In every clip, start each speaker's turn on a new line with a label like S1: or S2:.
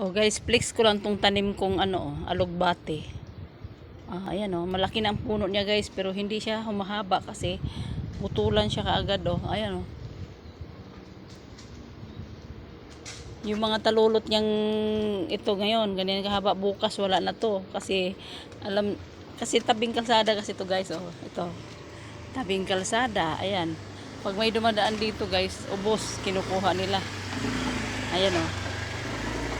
S1: Oh guys, flex ko lang tong tanim kong ano, oh, alugbate. Ah, ayan oh, malaki na ang puno niya guys, pero hindi siya humahaba kasi putulan siya kaagad oh. Ayan oh. Yung mga talulot niyang ito ngayon, ganyan kahaba bukas wala na to kasi alam kasi tabing kalsada kasi to guys oh. Ito. Tabing kalsada, ayan. Pag may dumadaan dito guys, ubos kinukuha nila. Ayan oh.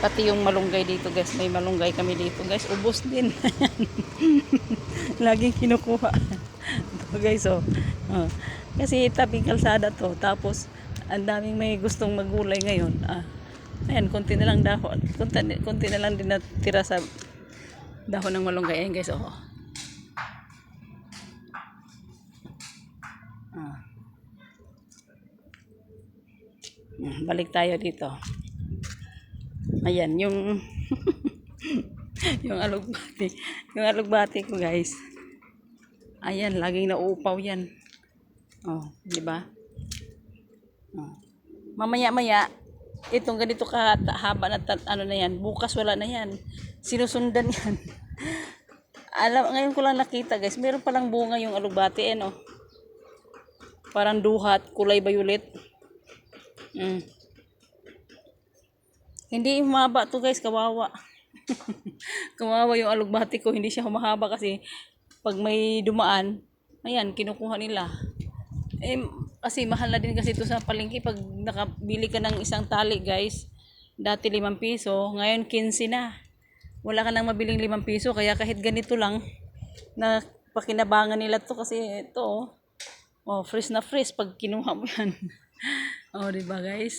S1: Pati yung malunggay dito guys, may malunggay kami dito guys, ubos din. Laging kinukuha. Ito guys oh. Oh. Kasi tabing kalsada to, tapos ang daming may gustong magulay ngayon. Ah. Ayan, konti na lang dahon. Konti, konti na lang din natira sa dahon ng malunggay. Ayan guys, oh. Ah. Balik tayo dito. Ayan, yung yung alugbati. Yung alugbati ko, guys. Ayan, laging nauupaw yan. Oh, di ba? Oh. Mamaya-maya, itong ganito kahaba na tat, ano na yan, bukas wala na yan. Sinusundan yan. Alam, ngayon ko lang nakita, guys. Meron palang bunga yung alugbati, eh, no? Parang duhat, kulay violet. Mm. Hindi humaba to guys, kawawa. kawawa yung alugbati ko, hindi siya humahaba kasi pag may dumaan, ayan, kinukuha nila. Eh, kasi mahal na din kasi ito sa palengke pag nakabili ka ng isang tali guys. Dati 5 piso, ngayon 15 na. Wala ka nang mabiling 5 piso, kaya kahit ganito lang, na pakinabangan nila to kasi ito, oh, oh fresh na fresh pag kinuha mo yan. oh, di ba guys?